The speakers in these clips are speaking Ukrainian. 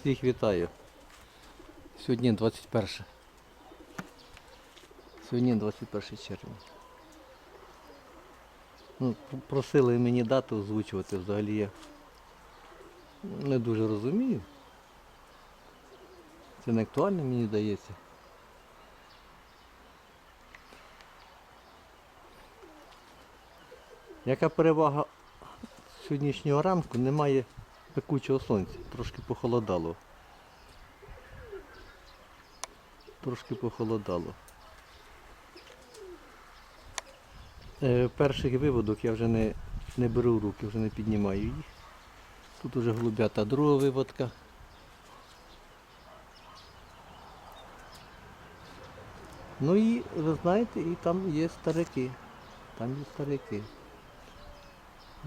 Всіх вітаю. Сьогодні 21. Сьогодні 21 червня. Ну, просили мені дату озвучувати, взагалі я не дуже розумію. Це не актуально, мені здається. Яка перевага сьогоднішнього ранку? Немає пекучого сонця, трошки похолодало. Трошки похолодало. Е, перший виводок я вже не, не беру руки, вже не піднімаю їх. Тут уже голубята друга виводка. Ну і ви знаєте, і там є старики. Там є старики.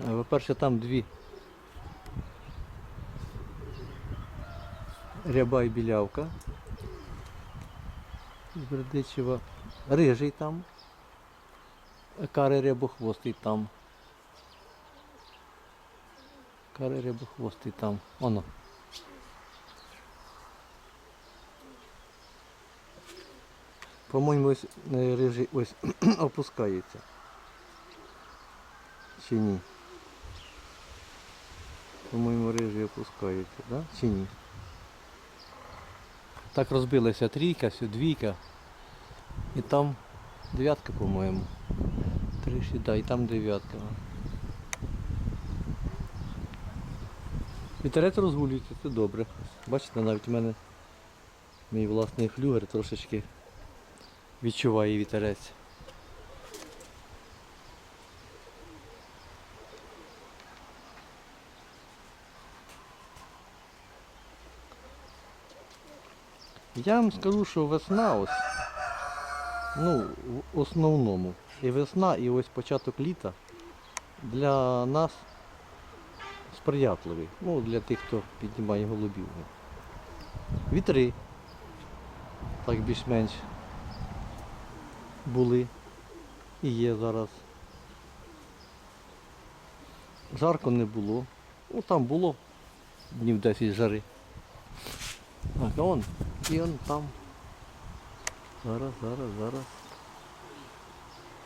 Е, По-перше, там дві ряба і білявка. з Бердичева. Рижий там. Карий рябохвостий там. Карий рябохвостий там. Оно. По-моєму, ось е, рижий ось опускається. Чи ні? По-моєму, рижий опускається, да? Чи ні? Так розбилася трійка, двійка. І там дев'ятка, по-моєму. Три, да, і там дев'ятка. Вітерець розгулюється, це добре. Бачите, навіть у мене мій власний флюгер трошечки відчуває вітерець. Я вам скажу, що весна ось, ну, в основному, і весна, і ось початок літа для нас сприятливий. Ну, для тих, хто піднімає голубів. Вітри, так більш-менш були і є зараз. Жарко не було. Ну там було днів 10 жари. Так, а он, і там. Зараз, зараз, зараз.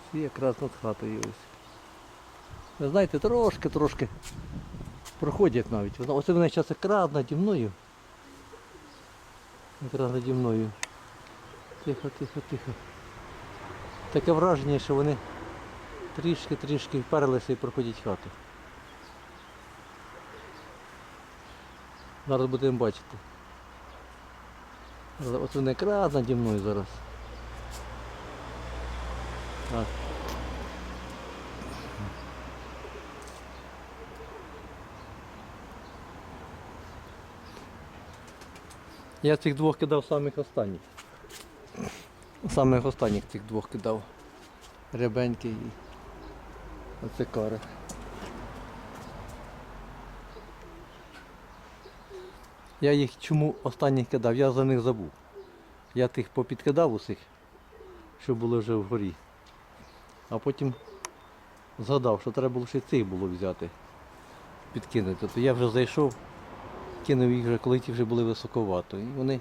Всі якраз над хатою ось. Ви знаєте, трошки, трошки проходять навіть. Оце вони зараз якраз наді мною. Якраз наді мною. Тихо, тихо, тихо. Таке враження, що вони трішки-трішки вперлися і проходять хату. Зараз будемо бачити. От вони якраз наді мною зараз. Так. Я цих двох кидав самих останніх. Самих останніх цих двох кидав. Рябенький і оце кари. Я їх чому останніх кидав? Я за них забув. Я тих попідкидав усіх, що були вже вгорі. А потім згадав, що треба було ще цих було взяти, підкинути. То я вже зайшов, кинув їх вже, коли ті вже були високовато. І вони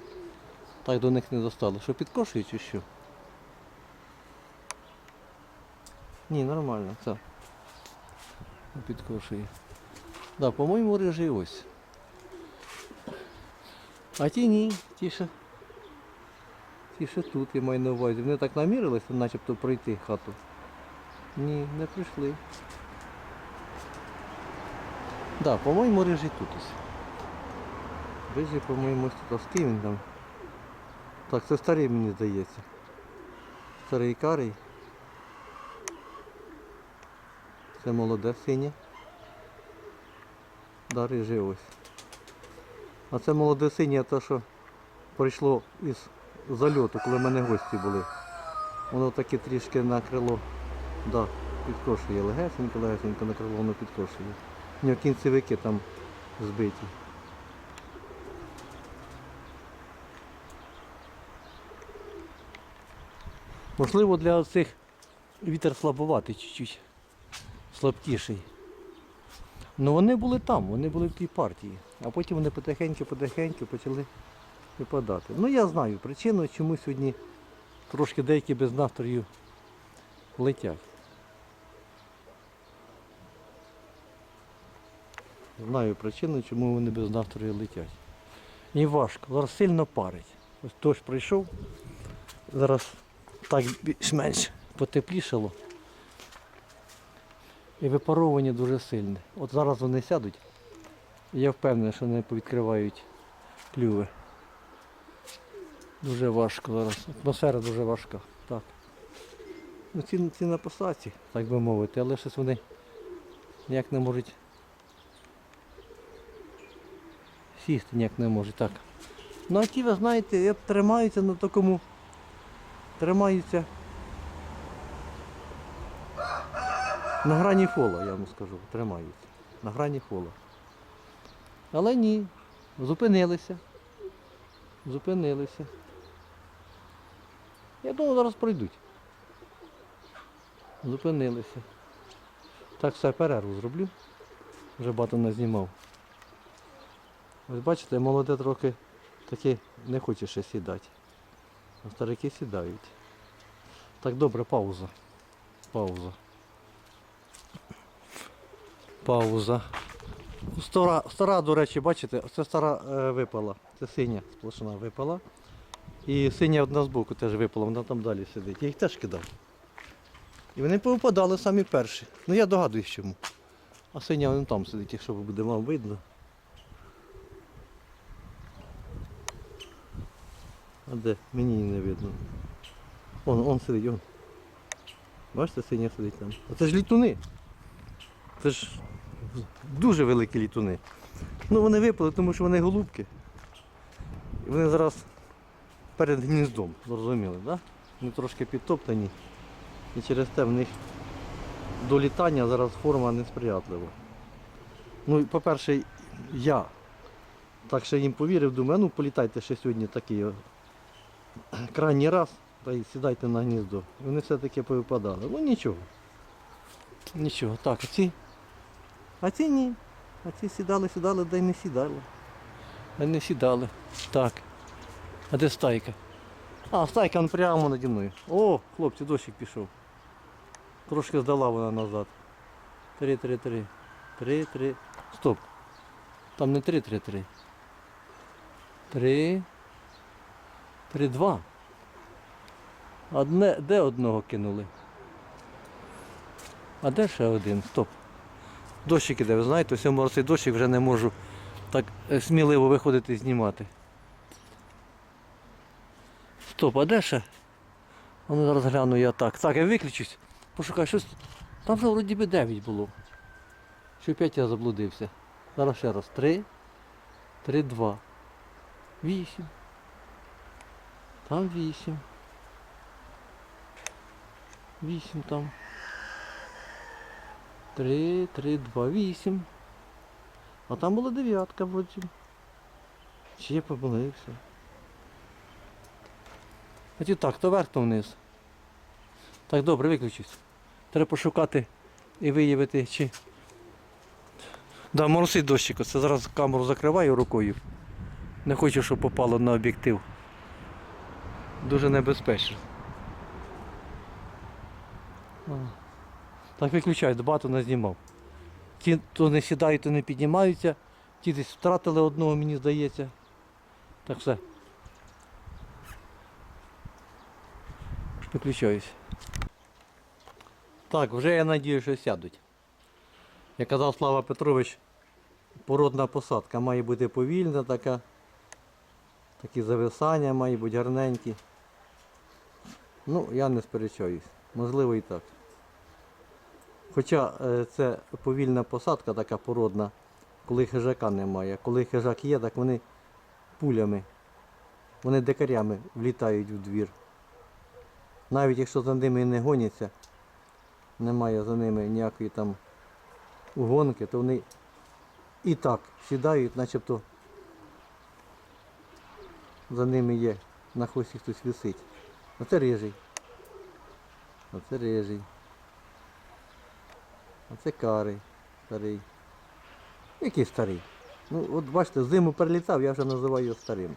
так до них не достали. Що підкошують чи що? Ні, нормально, це. Підкошує. Да, по-моєму, рижий ось. А ті ні, ті ще. Ті ще тут, я маю на увазі. Вони так намірилися, начебто пройти хату. Ні, не прийшли. Да, по-моєму, рижий тут ось. Рижий, по-моєму, ось тут. А з ким він там? Так, це старий, мені здається. Старий карий. Це молоде синє. Да, рижий ось. А це молоде синє, те, що прийшло із зальоту, коли в мене гості були. Воно таке трішки на крило. Да, підкошує легесенько, легесенько на крило воно підкошує. У нього кінцевики там збиті. Можливо, для цих вітер слабоватий чуть-чуть. Слабкіший. Ну вони були там, вони були в тій партії. А потім вони потихеньку-потихеньку почали випадати. Ну я знаю причину, чому сьогодні трошки деякі без настрою летять. Знаю причину, чому вони без настрою летять. І важко, зараз сильно парить. Ось дощ прийшов, зараз так більш-менш потеплішало. І випаровування дуже сильне. От зараз вони сядуть, і я впевнений, що вони повідкривають клюви. Дуже важко зараз. Атмосфера дуже важка. Так. Ну, ці, ці на посадці, так би мовити, але щось вони ніяк не можуть сісти ніяк не можуть. Так. Ну а ті, ви знаєте, тримаються на такому. Тримаються на грані фола, я вам скажу, тримаються. На грані фола. Але ні, зупинилися. Зупинилися. Я думаю, зараз пройдуть. Зупинилися. Так все перерву зроблю. Вже багато не знімав. Ось бачите, молоде трохи таки не хоче ще сідати. А старики сідають. Так добре, пауза. Пауза. Пауза. Стара, стара, до речі, бачите, це стара е, випала. Це синя сплошна випала. І синя одна збоку теж випала, вона там далі сидить. Я їх теж кидав. І вони повипадали самі перші. Ну я догадуюсь чому. А синя вона там сидить, якщо буде вам видно. А де? Мені не видно. Вон, он сидить, он. Бачите, синя сидить там. А це ж літуни. Це ж дуже великі літуни. Ну вони випали, тому що вони голубки. Вони зараз перед гніздом, зрозуміли? Да? Вони трошки підтоптані. І через те в них до літання зараз форма несприятлива. Ну, по-перше, я так ще їм повірив, думаю, ну політайте ще сьогодні такий крайній раз, та й сідайте на гніздо. Вони все-таки повипадали. Ну нічого. Нічого. Так, ці. А ці ні. А ці сідали, сідали, да й не сідали. А не сідали. Так. А де стайка? А, стайка он прямо наді мною. О, хлопці, дощик пішов. Трошки здала вона назад. Три, три, три. Три, три. Стоп. Там не три, три, три. Три. Три, два. Одне, де одного кинули? А де ще один? Стоп. Дощик іде, ви знаєте, ось я цей дощик вже не можу так е, сміливо виходити і знімати. Стоп, а де ще? А ну зараз гляну я так. Так, я виключусь. Пошукаю щось. Там вже вроді би 9 було. Ще опять я заблудився. Зараз ще раз. 3, 3, 2. 8. Там 8. 8 там. 3, 3, 2, 8. А там була дев'ятка потім. Чи я помилився? Значить так, то вверх, то вниз. Так, добре, виключусь. Треба пошукати і виявити, чи. Да, моросить дощик. Оце зараз камеру закриваю рукою. Не хочу, щоб попало на об'єктив. Дуже небезпечно. Так виключаю, багато не знімав. Ті, то не сідають, то не піднімаються. Ті десь втратили одного, мені здається. Так все. Виключаюсь. Так, вже я надію, що сядуть. Як казав Слава Петрович, породна посадка має бути повільна така. Такі зависання мають бути гарненькі. Ну, я не сперечаюсь. Можливо і так. Хоча е, це повільна посадка така породна, коли хижака немає. Коли хижак є, так вони пулями, вони дикарями влітають в двір. Навіть якщо за ними не гоняться, немає за ними ніякої там угонки, то вони і так сідають, начебто за ними є, на хвості хтось висить. Оце рижий. Оце рижий. Оце карий старий. Який старий? Ну, от бачите, зиму перелітав, я вже називаю його старим.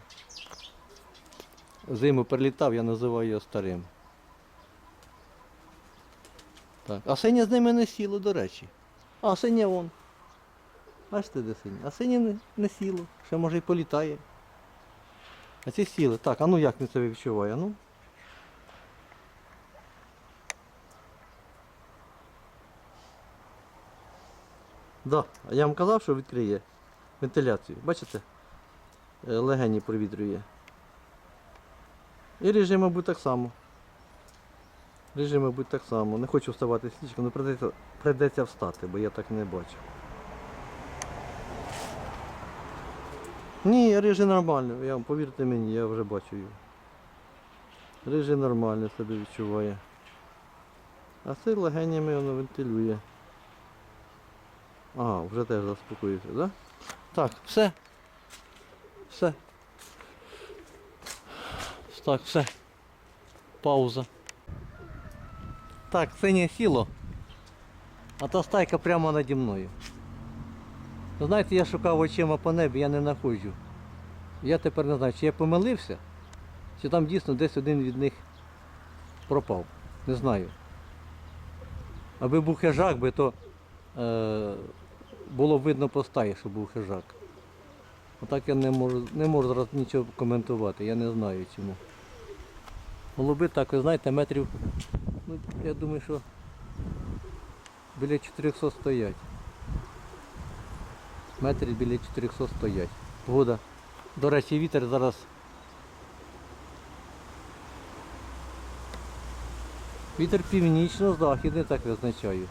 Зиму перелітав, я називаю його старим. Так. А синя з ними не сіло, до речі. А синя вон. Бачите, де синя? А синя не, не сіло. Ще може й політає. А ці сіли. Так, а ну як він себе відчуває? Ну. Да, я вам казав, що відкриє вентиляцію. Бачите? Е, Легені провітрює. І режим, мабуть, так само. Режим, мабуть, так само. Не хочу вставати ліжка, але придеться, придеться встати, бо я так не бачу. Ні, режим нормальний, я, повірте мені, я вже бачу його. Режим нормальний себе відчуває. А цей легенями воно вентилює. Ага, вже теж заспокоївся, так? Да? Так, все. Все. Так, все. Пауза. Так, синє сіло. А та стайка прямо наді мною. Ви Знаєте, я шукав очима по небі, я не знаходжу. Я тепер не знаю, чи я помилився, чи там дійсно десь один від них пропав. Не знаю. Аби був хижак, би, то е, було видно по стаї, що був хижак. Отак я не можу, не можу зараз нічого коментувати, я не знаю чому. Голуби так, ви знаєте, метрів, ну, я думаю, що біля 400 стоять. Метрів біля 400 стоять. Погода. До речі, вітер зараз. Вітер північно-західний, так визначаю.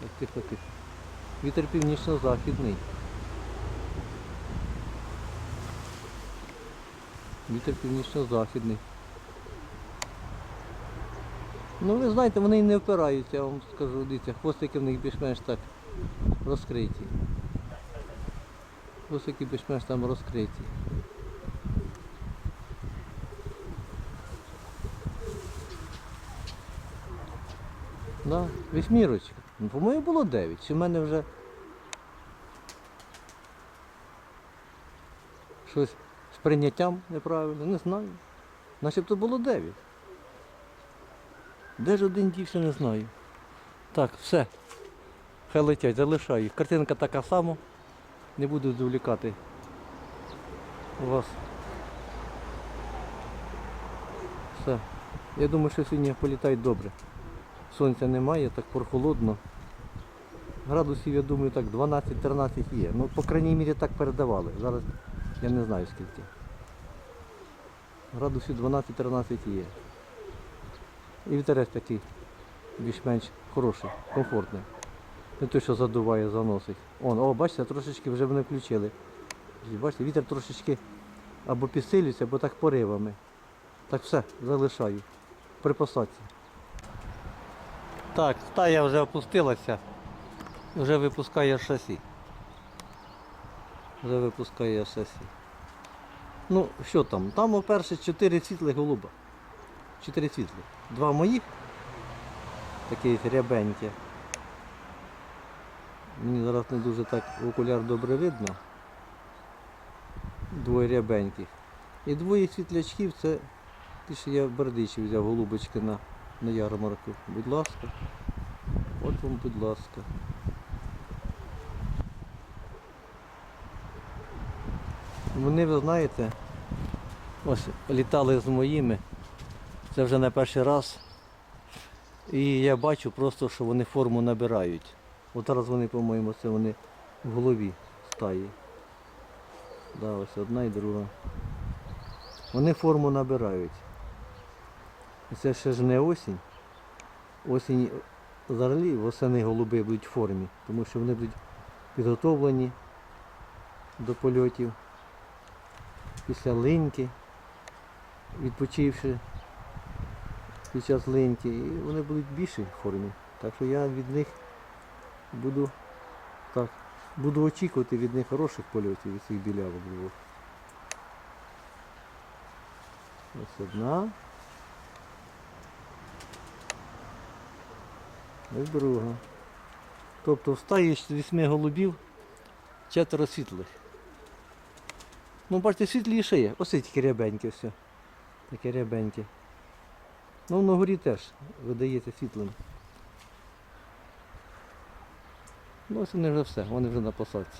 Так, тихо, тихо. Вітер північно-західний. Вітер північно-західний. Ну ви знаєте, вони й не впираються, я вам скажу, дивіться, хвостики в них більш-менш так розкриті. Хвостики більш-менш там розкриті. Да, вісьмірочка. Ну, по-моєму, було 9. Чи в мене вже щось з прийняттям неправильно, не знаю. Начебто було 9. Де ж один дівся, не знаю. Так, все. Хай летять, залишаю. Картинка така сама. Не буду довлікати вас. Все. Я думаю, що сьогодні політають добре. Сонця немає, так прохолодно. Градусів, я думаю, так 12-13 є. Ну, по крайній мірі так передавали. Зараз я не знаю скільки. Градусів 12-13 є. І вітерець такий більш-менш хороший, комфортний. Не той, що задуває, заносить. Он, о, бачите, трошечки вже вони включили. Бачите, вітер трошечки або підсилюється, або так поривами. Так все, залишаю. При посадці. Так, стая вже опустилася. Вже випускає шасі. Вже випускає шасі. Ну, що там? Там, по-перше, чотири світлих голуба. Чотири світлі. Два моїх. Такі рябенькі. Мені зараз не дуже так окуляр добре видно. Двоє рябеньких. І двоє світлячків це ті, що я Бердичі взяв голубочки на, на ярмарку. Будь ласка. От вам, будь ласка. Вони, ви знаєте, ось літали з моїми. Це вже не перший раз. І я бачу просто, що вони форму набирають. От зараз вони, по-моєму, це вони в голові стаї. Да, ось одна і друга. Вони форму набирають. Це ще ж не осінь. Осінь взагалі восени голуби будуть в формі, тому що вони будуть підготовлені до польотів. Після линьки, відпочивши під час линьки, і вони будуть більші в формі. Так що я від них буду так, буду очікувати від них хороших польотів від цих білявок двох. Ось одна. Ось друга. Тобто в стаї з вісьми голубів четверо світлих. Ну, бачите, світліше є. Ось тільки рябеньке все. Таке рябеньке. Ну, на горі теж видається світлим. Ну, ось вони вже все, вони вже на посадці.